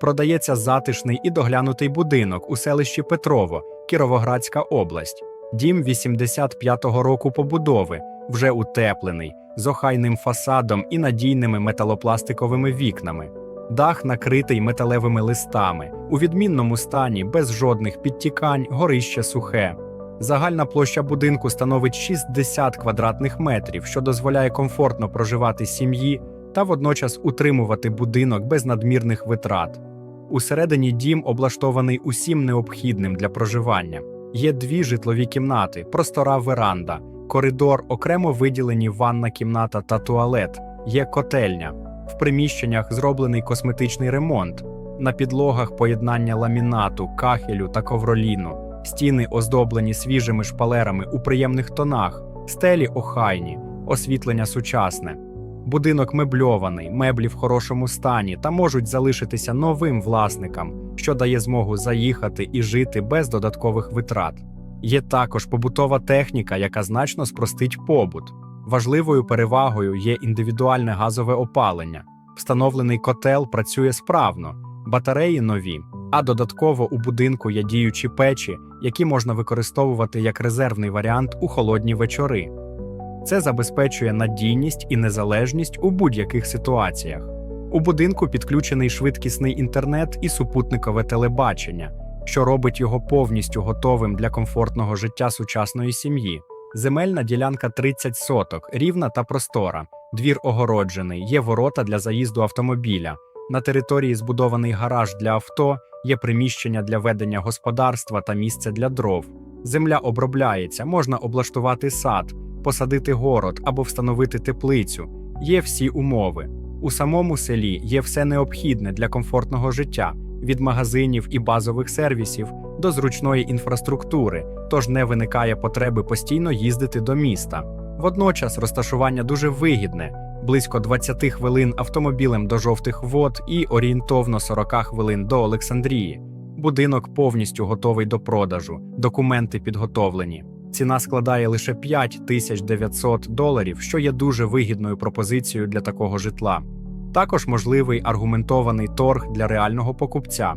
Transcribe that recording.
продається затишний і доглянутий будинок у селищі Петрово, Кіровоградська область. Дім 85-го року побудови, вже утеплений, з охайним фасадом і надійними металопластиковими вікнами. Дах накритий металевими листами, у відмінному стані, без жодних підтікань, горище сухе. Загальна площа будинку становить 60 квадратних метрів, що дозволяє комфортно проживати сім'ї та водночас утримувати будинок без надмірних витрат. Усередині дім облаштований усім необхідним для проживання. Є дві житлові кімнати, простора веранда, коридор, окремо виділені ванна кімната та туалет, є котельня. В приміщеннях зроблений косметичний ремонт, на підлогах поєднання ламінату, кахелю та ковроліну, стіни оздоблені свіжими шпалерами у приємних тонах, стелі охайні, освітлення сучасне. Будинок мебльований, меблі в хорошому стані та можуть залишитися новим власникам, що дає змогу заїхати і жити без додаткових витрат. Є також побутова техніка, яка значно спростить побут. Важливою перевагою є індивідуальне газове опалення. Встановлений котел працює справно, батареї нові, а додатково у будинку є діючі печі, які можна використовувати як резервний варіант у холодні вечори. Це забезпечує надійність і незалежність у будь-яких ситуаціях. У будинку підключений швидкісний інтернет і супутникове телебачення, що робить його повністю готовим для комфортного життя сучасної сім'ї. Земельна ділянка 30 соток, рівна та простора. Двір огороджений, є ворота для заїзду автомобіля. На території збудований гараж для авто, є приміщення для ведення господарства та місце для дров. Земля обробляється, можна облаштувати сад, посадити город або встановити теплицю. Є всі умови. У самому селі є все необхідне для комфортного життя від магазинів і базових сервісів до зручної інфраструктури, тож не виникає потреби постійно їздити до міста. Водночас розташування дуже вигідне близько 20 хвилин автомобілем до жовтих вод і орієнтовно 40 хвилин до Олександрії. Будинок повністю готовий до продажу, документи підготовлені. Ціна складає лише 5900 доларів, що є дуже вигідною пропозицією для такого житла. Також можливий аргументований торг для реального покупця.